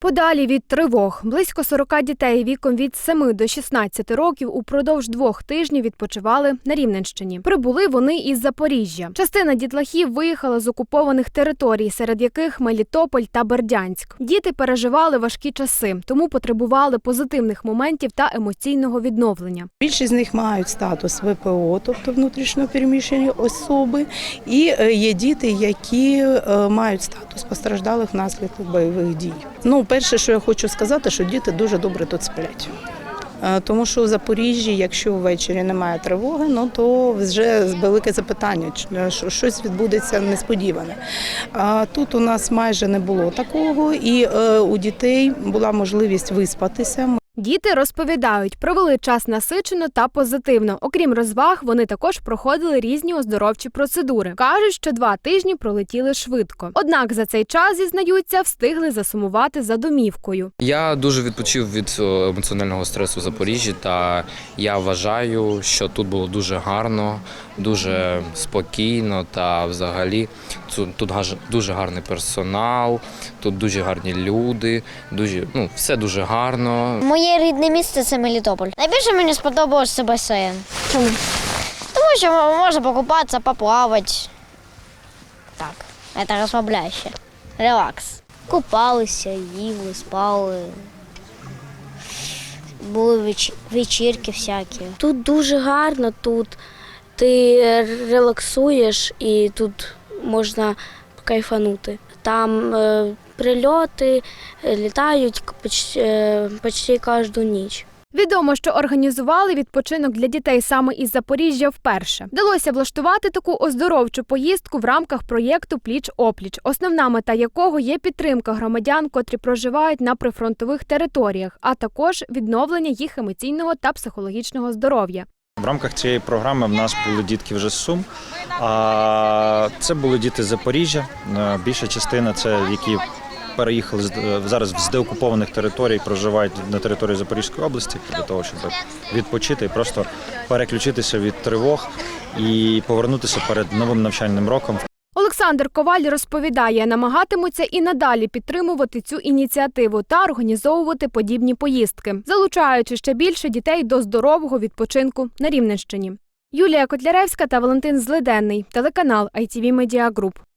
Подалі від тривог близько 40 дітей віком від 7 до 16 років упродовж двох тижнів відпочивали на Рівненщині. Прибули вони із Запоріжжя. Частина дітлахів виїхала з окупованих територій, серед яких Мелітополь та Бердянськ. Діти переживали важкі часи, тому потребували позитивних моментів та емоційного відновлення. Більшість з них мають статус ВПО, тобто внутрішньо переміщені особи, і е, є діти, які е, мають статус постраждалих внаслідок бойових дій. Ну, перше, що я хочу сказати, що діти дуже добре тут сплять. Е, Тому що у Запоріжжі, якщо ввечері немає тривоги, ну то вже велике запитання, що щось відбудеться несподіване. А тут у нас майже не було такого, і е, у дітей була можливість виспатися. Діти розповідають, провели час насичено та позитивно. Окрім розваг, вони також проходили різні оздоровчі процедури. кажуть, що два тижні пролетіли швидко. Однак за цей час зізнаються, встигли засумувати за домівкою. Я дуже відпочив від е, емоціонального стресу в Запоріжжі, та я вважаю, що тут було дуже гарно, дуже спокійно та взагалі тут гаж- дуже гарний персонал, тут дуже гарні люди, дуже ну все дуже гарно. Моє рідне місце це Мелітополь. Найбільше мені сподобався басейн. Чому? Тому що можна покупатися, поплавати. Так, це розслабляюще. Релакс. Купалися, їли, спали. Були веч- вечірки всякі. Тут дуже гарно, тут ти релаксуєш і тут можна кайфанути. Там е, прильоти е, літають почти, е, почти кожну ніч. Відомо, що організували відпочинок для дітей саме із Запоріжжя вперше. Вдалося влаштувати таку оздоровчу поїздку в рамках проєкту Пліч опліч, основна мета якого є підтримка громадян, котрі проживають на прифронтових територіях, а також відновлення їх емоційного та психологічного здоров'я. Рамках цієї програми в нас були дітки вже з Сум. А це були діти Запоріжжя. Е, Більша частина це які переїхали е, зараз з деокупованих територій, проживають на території Запорізької області для того, щоб відпочити і просто переключитися від тривог і повернутися перед новим навчальним роком Олександр Коваль розповідає, намагатимуться і надалі підтримувати цю ініціативу та організовувати подібні поїздки, залучаючи ще більше дітей до здорового відпочинку на Рівненщині. Юлія Котляревська та Валентин Злиденний, телеканал ITV Media Group.